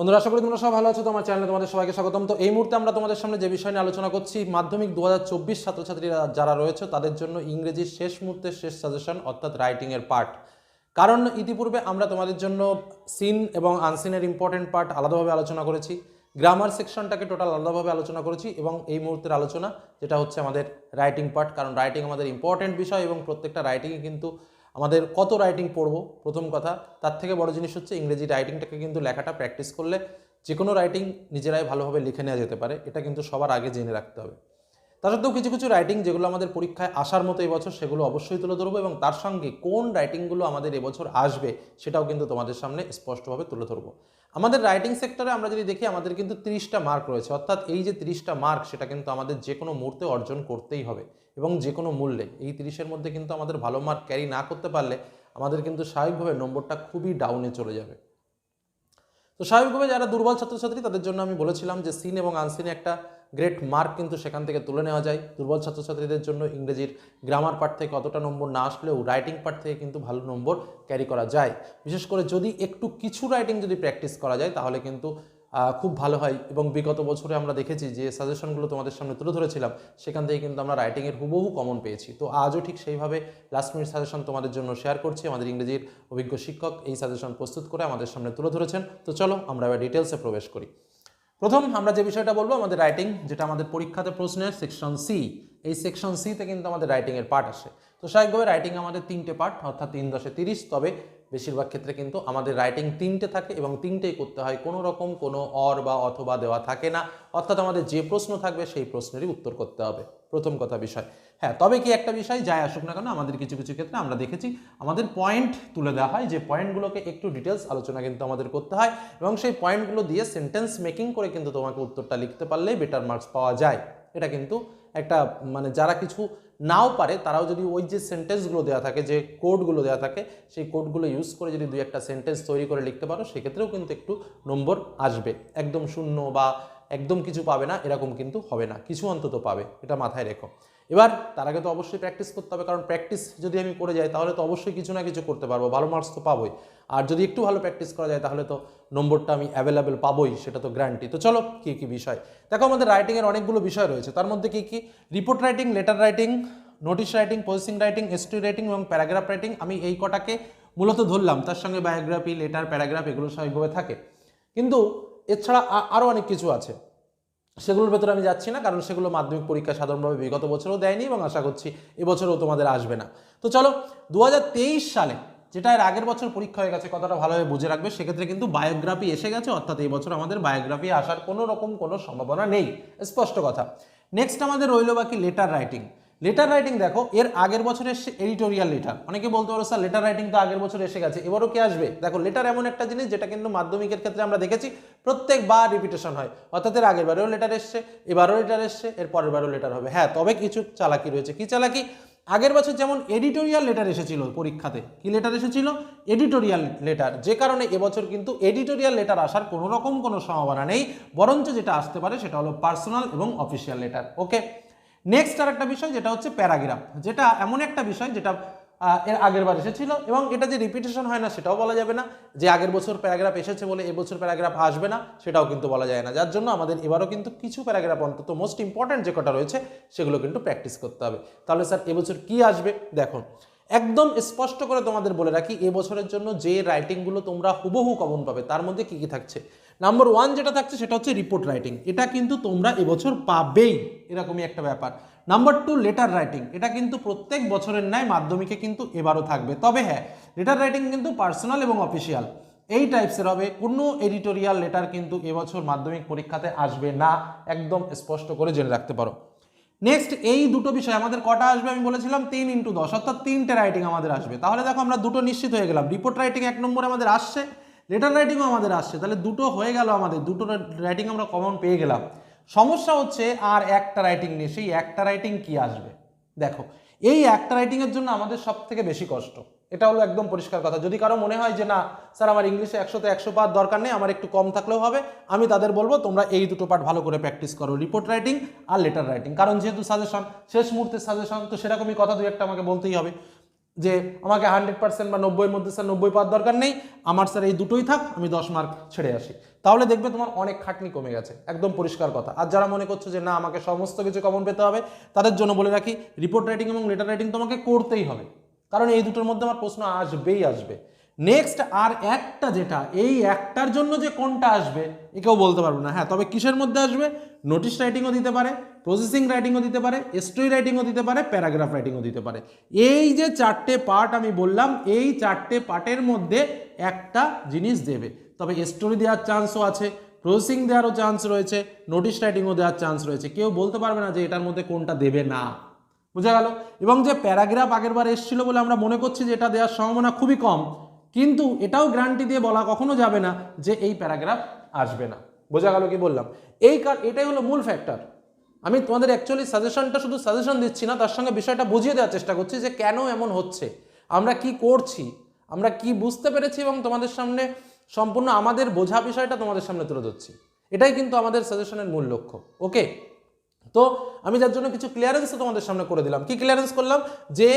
বন্ধুরা, আশা করি তোমরা সব ভালো আছো। তোমার চ্যানেলে তোমাদের সবাইকে স্বাগতম। তো এই মুহূর্তে আমরা তোমাদের সামনে যে বিষয় নিয়ে আলোচনা করছি, মাধ্যমিক দু হাজার চব্বিশ ছাত্রছাত্রীরা যারা রয়েছে, তাদের জন্য ইংরেজির শেষ মুহূর্তের শেষ সাজেশন অর্থাৎ রাইটিংয়ের পার্ট কারণ ইতিপূর্বে আমরা তোমাদের জন্য সিন এবং আনসিনের ইম্পর্টেন্ট পার্ট আলাদাভাবে আলোচনা করেছি। গ্রামার সেকশনটাকে টোটাল আলাদাভাবে আলোচনা করেছি এবং এই মুহূর্তের আলোচনা, যেটা হচ্ছে আমাদের রাইটিং পার্ট কারণ রাইটিং আমাদের ইম্পর্টেন্ট বিষয় এবং প্রত্যেকটা রাইটিংয়ে কিন্তু আমাদের কত রাইটিং পড়ব? প্রথম কথা, তার থেকে বড় জিনিস হচ্ছে ইংরেজি রাইটিংটাকে কিন্তু লেখাটা প্র্যাকটিস করলে যে কোনো রাইটিং নিজেরাই ভালোভাবে লিখে নেওয়া যেতে পারে, এটা কিন্তু সবার আগে জেনে রাখতে হবে। তা সত্ত্বেও কিছু কিছু রাইটিং যেগুলো আমাদের পরীক্ষায় আসার মতো এবছর, সেগুলো অবশ্যই তুলে ধরবো এবং তার সঙ্গে কোন রাইটিংগুলো আমাদের এবছর আসবে সেটাও কিন্তু তোমাদের সামনে স্পষ্টভাবে তুলে ধরবো। আমাদের রাইটিং সেক্টরে আমরা যদি দেখি, আমাদের কিন্তু তিরিশটা মার্ক রয়েছে। অর্থাৎ এই যে তিরিশটা মার্ক সেটা কিন্তু আমাদের যে কোনো মুহূর্তে অর্জন করতেই হবে এবং যে কোনো মূল্যে। এই তিরিশের মধ্যে কিন্তু আমাদের ভালো মার্ক ক্যারি না করতে পারলে আমাদের কিন্তু স্বাভাবিকভাবে নম্বরটা খুবই ডাউনে চলে যাবে। তো স্বাভাবিকভাবে যারা দুর্বল ছাত্রছাত্রী, তাদের জন্য আমি বলেছিলাম যে সিন এবং আনসিনে একটা গ্রেট মার্ক কিন্তু সেখান থেকে তুলে নেওয়া যায়। দুর্বল ছাত্রছাত্রীদের জন্য ইংরেজির গ্রামার পার্ট থেকে অতটা নম্বর না আসলেও রাইটিং পার্ট থেকে কিন্তু ভালো নম্বর ক্যারি করা যায়। বিশেষ করে যদি একটু কিছু রাইটিং যদি প্র্যাকটিস করা যায়, তাহলে কিন্তু খুব ভালো হয়। এবং বিগত বছরে আমরা দেখেছি যে সাজেশনগুলো তোমাদের সামনে তুলে ধরেছিলাম, সেখান থেকে কিন্তু আমরা রাইটিংয়ের হুবহু কমন পেয়েছি। তো আজও ঠিক সেইভাবে লাস্ট মিনিট সাজেশন তোমাদের জন্য শেয়ার করছি। আমাদের ইংরেজির অভিজ্ঞ শিক্ষক এই সাজেশন প্রস্তুত করে আমাদের সামনে তুলে ধরেছেন। তো চলো আমরা এবার ডিটেলসে প্রবেশ করি। প্রথম আমরা যে বিষয়টা বলব, আমাদের রাইটিং যেটা আমাদের পরীক্ষাতে প্রশ্নের সেকশন সি এই সেকশন সিতে কিন্তু আমাদের রাইটিংয়ের পার্ট আসে। তো স্বাভাবিকভাবে রাইটিং আমাদের তিনটে পার্ট অর্থাৎ তিন দশে তিরিশ, তবে বেশিরভাগ ক্ষেত্রে কিন্তু আমাদের রাইটিং তিনটে থাকে এবং তিনটেই করতে হয়। কোনো রকম কোনো অর বা অথবা দেওয়া থাকে না। অর্থাৎ আমাদের যে প্রশ্ন থাকবে সেই প্রশ্নেরই উত্তর করতে হবে। প্রথম কথা বিষয়। হ্যাঁ তবে কি একটা বিষয়, যাই আসুক না কেন, আমাদের কিছু কিছু ক্ষেত্রে আমরা দেখেছি, আমাদের পয়েন্ট তুলে দেওয়া হয়, যে পয়েন্টগুলোকে একটু ডিটেলস আলোচনা কিন্তু আমাদের করতে হয় এবং সেই পয়েন্টগুলো দিয়ে সেন্টেন্স মেকিং করে কিন্তু তোমাকে উত্তরটা লিখতে পারলেই বেটার মার্কস পাওয়া যায়। এটা কিন্তু একটা মানে যারা কিছু নাও পারে, তারাও যদি ওই যে সেন্টেন্সগুলো দেওয়া থাকে, যে কোডগুলো দেওয়া থাকে, সেই কোডগুলো ইউজ করে যদি দুই একটা সেন্টেন্স তৈরি করে লিখতে পারো, সেক্ষেত্রেও কিন্তু একটু নম্বর আসবে। একদম শূন্য বা একদম কিছু পাবে না, এরকম কিন্তু হবে না। কিছু অন্তত পাবে, এটা মাথায় রেখো। এবার তার আগে তো অবশ্যই প্র্যাকটিস করতে হবে, কারণ প্র্যাকটিস যদি আমি করে যাই, তাহলে তো অবশ্যই কিছু না কিছু করতে পারব, ভালো মার্কস তো পাবোই। আর যদি একটু ভালো প্র্যাকটিস করা যায়, তাহলে তো নম্বরটা আমি অ্যাভেলেবেল পাবোই, সেটা তো গ্যারান্টি তো চলো, কী কী বিষয়? দেখো, আমাদের রাইটিংয়ের অনেকগুলো বিষয় রয়েছে, তার মধ্যে কী কী? Report writing letter writing notice writing processing writing essay writing এবং প্যারাগ্রাফ রাইটিং আমি এই কটাকে মূলত ধরলাম। তার সঙ্গে বায়োগ্রাফি লেটার প্যারাগ্রাফ এগুলো স্বাভাবিকভাবে থাকে। কিন্তু এছাড়া আরও অনেক কিছু আছে। সেগুলোর ভেতরে আমি যাচ্ছি না, কারণ সেগুলো মাধ্যমিক পরীক্ষা সাধারণভাবে বিগত বছরও দেয়নি এবং আশা করছি এবছরও তোমাদের আসবে না। তো চলো দু হাজার তেইশ সালে যেটা এর আগের বছর পরীক্ষা হয়ে গেছে কতটা ভালোভাবে বুঝে রাখবে, সেক্ষেত্রে কিন্তু বায়োগ্রাফি এসে গেছে, অর্থাৎ এই বছর আমাদের বায়োগ্রাফি আসার কোনো রকম কোনো সম্ভাবনা নেই। স্পষ্ট কথা। নেক্সট আমাদের রইল বাকি লেটার রাইটিং লেটার রাইটিং দেখো, এর আগের বছর এসছে এডিটোরিয়াল লেটার অনেকে বলতে পারো, স্যার লেটার রাইটিং তো আগের বছর এসে গেছে, এবারও কে আসবে? দেখো লেটার এমন একটা জিনিস যেটা কিন্তু মাধ্যমিকের ক্ষেত্রে আমরা দেখেছি, প্রত্যেকবার রিপিটেশন হয়। অর্থাৎ এর আগের বারেও লেটার এসছে, এবারও লেটার এসছে, এর পরের বারও লেটার হবে। হ্যাঁ তবে কিছু চালাকি রয়েছে। কি চালাকি? আগের বছর যেমন এডিটোরিয়াল লেটার এসেছিল পরীক্ষাতে, কি লেটার এসেছিল? এডিটোরিয়াল লেটার যে কারণে এবছর কিন্তু এডিটোরিয়াল লেটার আসার কোনো রকম কোনো সম্ভাবনা নেই, বরঞ্চ যেটা আসতে পারে সেটা হলো পার্সোনাল এবং অফিসিয়াল লেটার ওকে নেক্সট আর একটা বিষয় যেটা হচ্ছে প্যারাগ্রাফ। যেটা এমন একটা বিষয় যেটা এর আগের বার এসেছিল এবং এটা যে রিপিটেশন হয় না সেটাও বলা যাবে না। যে আগের বছর প্যারাগ্রাফ এসেছে বলে এবছর প্যারাগ্রাফ আসবে না, সেটাও কিন্তু বলা যায় না। যার জন্য আমাদের এবারও কিন্তু কিছু প্যারাগ্রাফ অন্তত মোস্ট ইম্পর্ট্যান্ট যে কটা রয়েছে, সেগুলো কিন্তু প্র্যাকটিস করতে হবে। তাহলে স্যার এবছর কি আসবে? দেখো, একদম স্পষ্ট করে তোমাদের বলে রাখি এবছরের জন্য যে রাইটিংগুলো তোমরা হুবহু কমন পাবে, তার মধ্যে কি কি থাকছে? নাম্বার ওয়ান যেটা থাকছে সেটা হচ্ছে রিপোর্ট রাইটিং এটা কিন্তু তোমরা এবছর পাবেই, এরকমই একটা ব্যাপার। নাম্বার টু লেটার রাইটিং এটা কিন্তু প্রত্যেক বছরের ন্যায় মাধ্যমিকে কিন্তু এবারও থাকবে। তবে হ্যাঁ লেটার রাইটিং কিন্তু পার্সোনাল এবং অফিসিয়াল এই টাইপসের হবে। কোনো এডিটোরিয়াল লেটার কিন্তু এবছর মাধ্যমিক পরীক্ষাতে আসবে না। একদম স্পষ্ট করে জেনে রাখতে পারো। নেক্সট এই দুটো বিষয় আমাদের কটা আসবে? আমি বলেছিলাম তিন ইন্টু দশ, অর্থাৎ তিনটে রাইটিং আমাদের আসবে। তাহলে দেখো আমরা দুটো নিশ্চিত হয়ে গেলাম। রিপোর্ট রাইটিং এক নম্বরে আমাদের আসছে। লেটার রাইটিংও আমাদের আসছে। তাহলে দুটো হয়ে গেল আমাদের। দুটো রাইটিং আমরা কমন পেয়ে গেলাম। সমস্যা হচ্ছে, আর একটা রাইটিং নেই। সেই একটা রাইটিং কি আসবে? দেখো, এই একটা রাইটিংয়ের জন্য আমাদের সব থেকে বেশি কষ্ট। এটা হলো একদম পরিষ্কার কথা। যদি কারও মনে হয় যে, না, স্যার, আমার ইংলিশে একশোতে একশো পাওয়ার দরকার নেই, আমার একটু কম থাকলেও হবে, আমি তাদের বলব, তোমরা এই দুটো পার্ট ভালো করে প্র্যাকটিস করো। রিপোর্ট রাইটিং আর লেটার রাইটিং কারণ যেহেতু সাজেশন শেষ মুহূর্তের সাজেশন তো সেরকমই কথা দুই একটা আমাকে বলতেই হবে। যে আমাকে হান্ড্রেড পার্সেন্ট বা নব্বইয়ের মধ্যে স্যার নব্বই পাওয়ার দরকার নেই। আমার স্যার এই দুটোই থাক, আমি দশ মার্ক ছেড়ে আসি। তাহলে দেখবে তোমার অনেক খাটনি কমে গেছে। একদম পরিষ্কার কথা। আর যারা মনে করছ যে না, আমাকে সমস্ত কিছু কমন পেতে হবে, তাদের জন্য বলে রাখি রিপোর্ট রাইটিং এবং লেটার রাইটিং তোমাকে করতেই হবে। কারণ এই দুটোর মধ্যে আমার প্রশ্ন আসবেই আসবে। নেক্সট আর একটা যেটা, এই একটার জন্য যে কোনটা আসবে এ কেউ বলতে পারবে না। হ্যাঁ তবে কিসের মধ্যে আসবে? নোটিশ রাইটিংও দিতে পারে। প্রসেসিং রাইটিংও দিতে পারে স্টোরি রাইটিংও দিতে পারে প্যারাগ্রাফ রাইটিংও দিতে পারে। এই যে চারটে পার্ট আমি বললাম, এই চারটে পার্টের মধ্যে একটা জিনিস দেবে। তবে স্টোরি দেওয়ার চান্সও আছে প্রসেসিং দেওয়ারও চান্স রয়েছে নোটিশ রাইটিংও দেওয়ার চান্স রয়েছে। কেউ বলতে পারবে না যে এটার মধ্যে কোনটা দেবে না। বোঝা গেল? এবং যে প্যারাগ্রাফ আগের বার এসেছিল বলে আমরা মনে করছি যে এটা দেওয়ার সম্ভাবনা খুবই কম, কিন্তু এটাও গ্যারান্টি দিয়ে বলা কখনো যাবে না যে এই প্যারাগ্রাফ আসবে না। বোঝা গেল কি বললাম? এই কার এটাই হলো মূল ফ্যাক্টর আমি তোমাদের অ্যাকচুয়ালি সাজেশনটা শুধু সাজেশন দিচ্ছি না, তার সঙ্গে বিষয়টা বুঝিয়ে দেওয়ার চেষ্টা করছি যে কেন এমন হচ্ছে, আমরা কি করছি, আমরা কি বুঝতে পেরেছি এবং তোমাদের সামনে সম্পূর্ণ আমাদের বোঝা বিষয়টা তোমাদের সামনে তুলে ধরছি। এটাই কিন্তু আমাদের সাজেশনের মূল লক্ষ্য ওকে তো আমি যার জন্য কিছু ক্লিয়ারেন্সও তোমাদের সামনে করে দিলাম। কি ক্লিয়ারেন্স করলাম? যে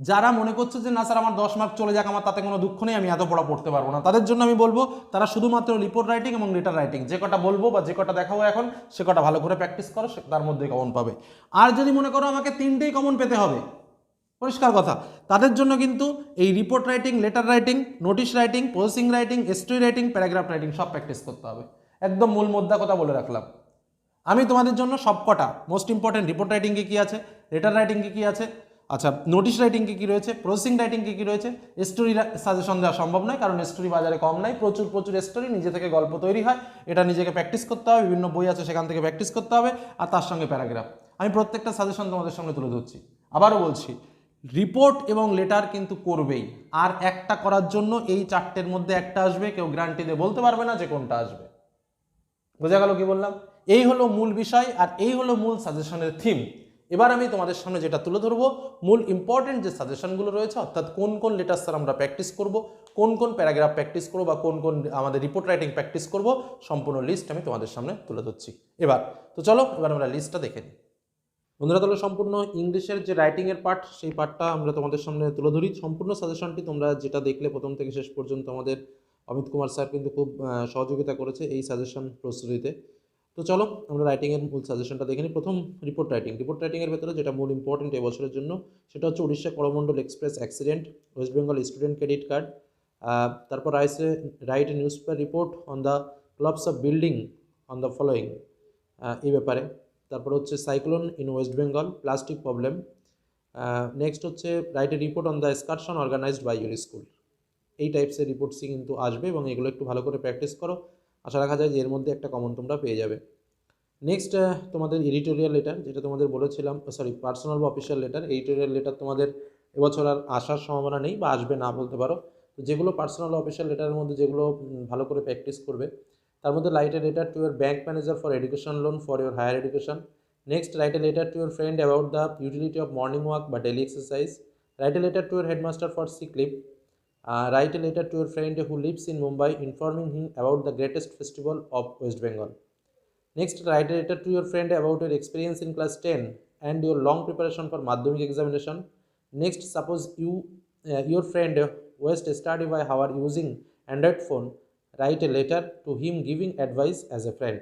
যারা মনে করছে যে, না, স্যার, আমার দশ মার্ক চলে যাক, আমার তাতে কোনো দুঃখ নেই, আমি এত পড়া পড়তে পারব না। তাদের জন্য আমি বলব, তারা শুধুমাত্র রিপোর্ট রাইটিং এবং লেটার রাইটিং যে কটা বলব বা যে কটা দেখাবো এখন, সে কটা ভালো করে প্র্যাকটিস করো, সে তার মধ্যেই কমন পাবে। আর যদি মনে করো আমাকে তিনটেই কমন পেতে হবে, পরিষ্কার কথা, তাদের জন্য কিন্তু এই report writing letter writing notice writing processing writing story writing paragraph writing সব প্র্যাকটিস করতে হবে। একদম মূল মোদ্দা কথা বলে রাখলাম। আমি তোমাদের জন্য সবকটা মোস্ট ইম্পর্টেন্ট রিপোর্ট রাইটিংয়ে কী আছে লেটার রাইটিংয়ে কী আছে আচ্ছা নোটিশ রাইটিংকে কী রয়েছে? প্রসেসিং রাইটিংকে কী রয়েছে? স্টোরি সাজেশন দেওয়া সম্ভব নয়, কারণ স্টোরি বাজারে কম নাই, প্রচুর প্রচুর স্টোরি নিজে থেকে গল্প তৈরি হয়, এটা নিজেকে প্র্যাকটিস করতে হবে, বিভিন্ন বই আছে সেখান থেকে প্র্যাকটিস করতে হবে, আর তার সঙ্গে প্যারাগ্রাফ আমি প্রত্যেকটা সাজেশন তোমাদের সঙ্গে তুলে ধরছি। আবারও বলছি রিপোর্ট এবং লেটার কিন্তু করবেই, আর একটা করার জন্য এই চারটের মধ্যে একটা আসবে, কেউ গ্যারান্টি দিয়ে বলতে পারবে না যে কোনটা আসবে। বোঝা গেল কি বললাম? এই হলো মূল বিষয়, আর এই হলো মূল সাজেশনের থিম এবার আমি তোমাদের সামনে যেটা তুলে ধরবো, মূল ইম্পর্টেন্ট যে সাজেশনগুলো রয়েছে, অর্থাৎ কোন কোন লেটার স্যার আমরা প্র্যাকটিস করব, কোন কোন প্যারাগ্রাফ প্র্যাকটিস করব বা কোন কোন আমাদের রিপোর্ট রাইটিং প্র্যাকটিস করব, সম্পূর্ণ লিস্ট আমি তোমাদের সামনে তুলে ধরছি। এবার, তো চলো, এবার আমরা লিস্টটা দেখে নিই। বন্ধুরা, তাহলে সম্পূর্ণ ইংলিশের যে রাইটিংয়ের পার্ট সেই পার্টটা আমরা তোমাদের সামনে তুলে ধরি। সম্পূর্ণ সাজেশনটি তোমরা যেটা দেখলে প্রথম থেকে শেষ পর্যন্ত আমাদের অমিত কুমার স্যার কিন্তু খুব সহযোগিতা করেছে এই সাজেশন প্রস্তুতিতে তো চলো আমরা রাইটিংয়ের মূল সাজেশনটা দেখে নিই। প্রথম রিপোর্ট রাইটিং রিপোর্ট রাইটিংয়ের ভেতরে যেটা মূল ইম্পর্টেন্ট এবছরের জন্য, সেটা হচ্ছে Orissa Coromandel express accident West Bengal student credit card তারপর রাইসে write news paper report on the collapse of building on the following এই ব্যাপারে। তারপর হচ্ছে cyclone in West Bengal plastic problem next হচ্ছে write report on the excursion organised by your school এই টাইপসের রিপোর্টসই কিন্তু আসবে এবং এগুলো একটু ভালো করে প্র্যাকটিস করো। আশা রাখা যায় যে এর মধ্যে একটা কমন তোমরা পেয়ে যাবে। নেক্সট তোমাদের এডিটোরিয়াল লেটার যেটা তোমাদের বলেছিলাম সরি পার্সোনাল বা অফিসিয়াল লেটার এডিটোরিয়াল লেটার তোমাদের এবছর আর আসার সম্ভাবনা নেই বা আসবে না বলতে পারো। তো যেগুলো পার্সোনাল অফিসিয়াল লেটারের মধ্যে যেগুলো ভালো করে প্র্যাকটিস করবে, তার মধ্যে write a letter to your bank manager for education loan for your higher education next write a letter to your friend about the utility of morning walk বা daily exercise write a letter to your headmaster for sick leave Uh, letter to your friend who lives in Mumbai informing him about the greatest festival of West Bengal. Next, write a letter to your friend about your experience in class 10 and your long preparation for Madhyamik examination. Next, suppose you uh, your friend uh, waste study by hour using Android phone. Write a letter to him giving advice as a friend.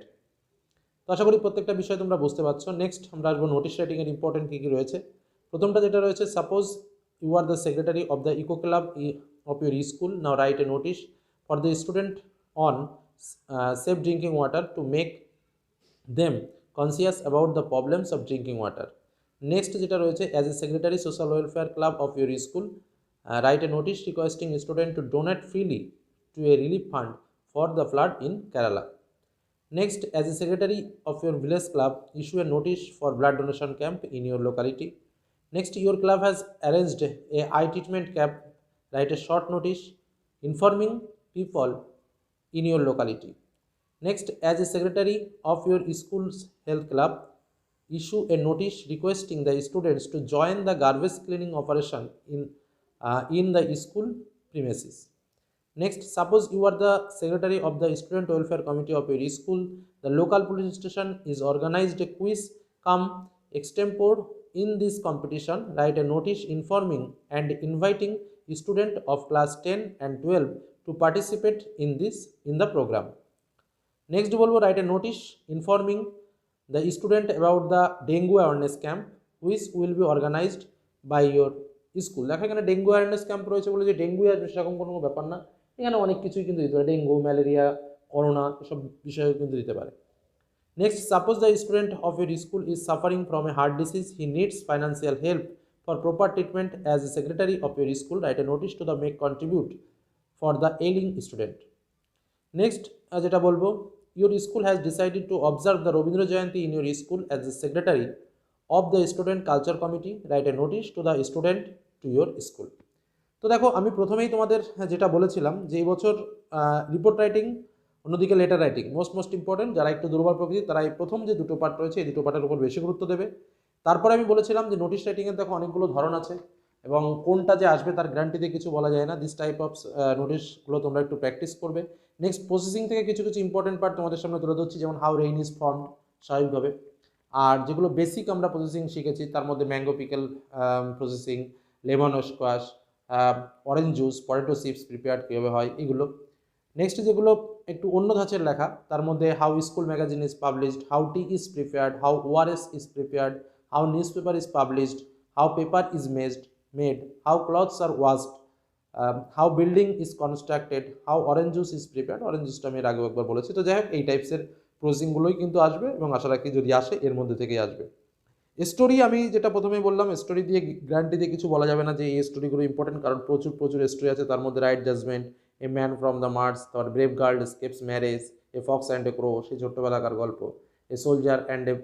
তো আশা করি প্রত্যেকটা বিষয় তোমরা বুঝতে পারছ next আমরা আসব নোটিশ রাইটিংয়ের ইম্পর্টেন্ট কী কী রয়েছে প্রথমটা যেটা রয়েছে suppose you are the secretary of the eco club of your school now write a notice for the student on uh, safe drinking water to make them conscious about the problems of drinking water next যেটা রয়েছে as a secretary social welfare club of your school write a notice requesting student to donate freely to a relief fund for the flood in Kerala Next, as a secretary of your village club, issue a notice for blood donation camp in your locality. Next, your club has arranged a eye treatment camp. Write a short notice informing people in your locality. Next, as a secretary of your school's health club, issue a notice requesting the students to join the garbage cleaning operation in, uh, in the school premises. Next, suppose you are the secretary of the student welfare committee of your school. The local police station is organized a quiz come extempore in this competition write a notice informing and inviting student of class 10 and 12 to participate in this, in the program. Next বলব write a notice informing the student about the dengue awareness camp which will be organised by your school দেখো, এখানে dengue awareness camp রয়েছে বলে যে dengue আসবে সেরকম কোনো ব্যাপার না। এখানে অনেক কিছুই কিন্তু দিতে পারে। ডেঙ্গু ম্যালেরিয়া করোনা এসব বিষয়ে কিন্তু দিতে পারে। Next suppose the student of your school is suffering from a heart disease he needs financial help for proper treatment as a secretary of your school write a notice to the make contribute for the ailing student next যেটা বলব, your school has decided to observe the Robindra Jayanti in your school as the secretary of the student culture committee, write a notice to the student to your school. তো দেখো, আমি প্রথমেই তোমাদের যেটা বলেছিলাম যে এই বছর রিপোর্ট রাইটিং অন্যদিকে letter writing most most important যারা একটু দুর্বল প্রকৃতি তারা এই প্রথম যে দুটো পার্ট রয়েছে, এই দুটো পার্টের উপর বেশি গুরুত্ব দেবে। তারপরে আমি বলেছিলাম যে নোটিশ রাইটিংয়ের দেখো অনেকগুলো ধরন আছে এবং কোনটা যে আসবে তার গ্যারান্টিতে কিছু বলা যায় না। দিস টাইপ অফ নোটিশগুলো তোমরা একটু প্র্যাকটিস করবে। নেক্সট প্রসেসিং থেকে কিছু কিছু ইম্পর্টেন্ট পার্ট তোমাদের সামনে তুলে ধরছি, যেমন হাউ রেইন ইজ ফর্ম স্বাভাবিকভাবে। আর যেগুলো বেসিক আমরা প্রসেসিং শিখেছি, তার মধ্যে mango pickle processing lemon squash orange juice potato chips prepared কীভাবে হয়, এগুলো। নেক্সট যেগুলো একটু অন্য ধাঁচের লেখা, তার মধ্যে how school magazine is published how tea is prepared how ORS is prepared how news paper is published how paper is made made how clothes are washed how building is constructed how orange juice is prepared orange জুসটা আমি আগেও একবার বলেছি। তো যাই হোক, এই টাইপসের প্রসেসিংগুলোই কিন্তু আসবে এবং আশা রাখি যদি আসে, এর মধ্যে থেকেই আসবে। স্টোরি আমি যেটা প্রথমেই বললাম স্টোরি দিয়ে গ্যারান্টি দিয়ে কিছু বলা যাবে না যে এই স্টোরিগুলো ইম্পর্টেন্ট কারণ প্রচুর প্রচুর স্টোরি আছে। তার মধ্যে write judgement a man from the Mars তারপর brave girl escapes marriage a fox and a crow সেই ছোট্টবেলাকার গল্প a soldier and a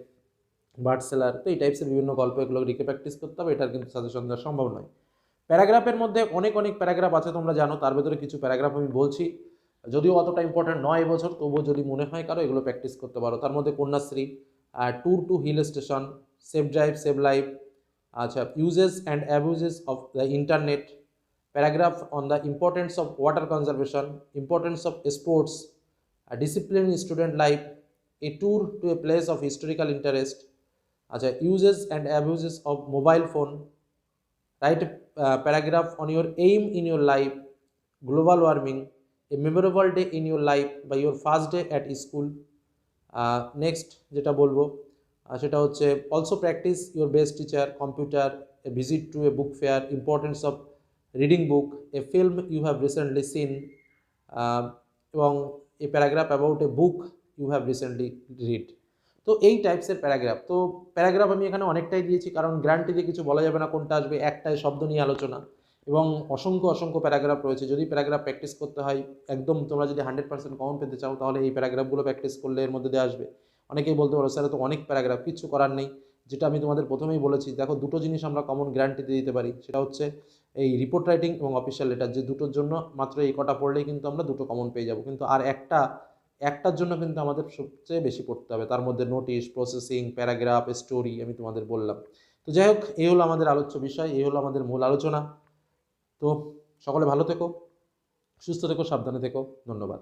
bird seller. তো এই টাইপসের বিভিন্ন গল্প এগুলো রিকে প্র্যাকটিস করতে হবে, এটার কিন্তু সাজেশন দেওয়া সম্ভব নয়। প্যারাগ্রাফের মধ্যে অনেক অনেক প্যারাগ্রাফ আছে, তোমরা জানো, তার ভেতরে কিছু প্যারাগ্রাফ আমি বলছি। যদিও অতটা ইম্পর্টেন্ট নয় এবছর, তবুও যদি মনে হয় কারও, এগুলো প্র্যাকটিস করতে পারো। তার মধ্যে Kanyashree tour to hill station save drive save life আচ্ছা uses and abuses of the internet paragraph on the importance of water conservation importance of sports discipline student life a tour to a place of historical interest আচ্ছা uses and abuses of mobile phone write uh, paragraph on your aim in your life global warming a memorable day in your life by your first day at next যেটা বলব সেটা হচ্ছে also practice your best teacher computer a visit to a book fair importance of reading book a film you have recently seen এবং a paragraph about a book you have recently read তো এই টাইপসের paragraph তো paragraph আমি এখানে অনেকটাই দিয়েছি, কারণ গ্যারান্টি দিয়ে কিছু বলা যাবে না কোনটা আসবে, একটাই শব্দ নিয়ে আলোচনা। এবং অসংখ্য অসংখ্য প্যারাগ্রাফ রয়েছে, যদি প্যারাগ্রাফ প্র্যাকটিস করতে হয়, একদম তোমরা যদি হান্ড্রেড পার্সেন্ট কমন পেতে চাও, তাহলে এই প্যারাগ্রাফগুলো প্র্যাকটিস করলে এর মধ্যে দিয়ে আসবে। অনেকেই বলতে পারো, স্যার তো অনেক প্যারাগ্রাফ কিছু করার নেই। যেটা আমি তোমাদের প্রথমেই বলেছি, দেখো দুটো জিনিস আমরা কমন গ্যারান্টি দিয়ে দিতে পারি, সেটা হচ্ছে এই রিপোর্ট রাইটিং এবং অফিসিয়াল লেটার যে দুটোর জন্য মাত্র এই কটা পড়লেই কিন্তু আমরা দুটো কমন পেয়ে যাব। কিন্তু আর একটা একটার জন্য কিন্তু আমাদের সবচেয়ে বেশি পড়তে হবে। তার মধ্যে নোটিশ প্রসেসিং প্যারাগ্রাফ স্টোরি আমি তোমাদের বললাম। তো যাই হোক, এই হলো আমাদের আলোচ্য বিষয়, এই হলো আমাদের মূল আলোচনা। তো সকলে ভালো থেকো, সুস্থ থেকো, সাবধানে থেকো। ধন্যবাদ।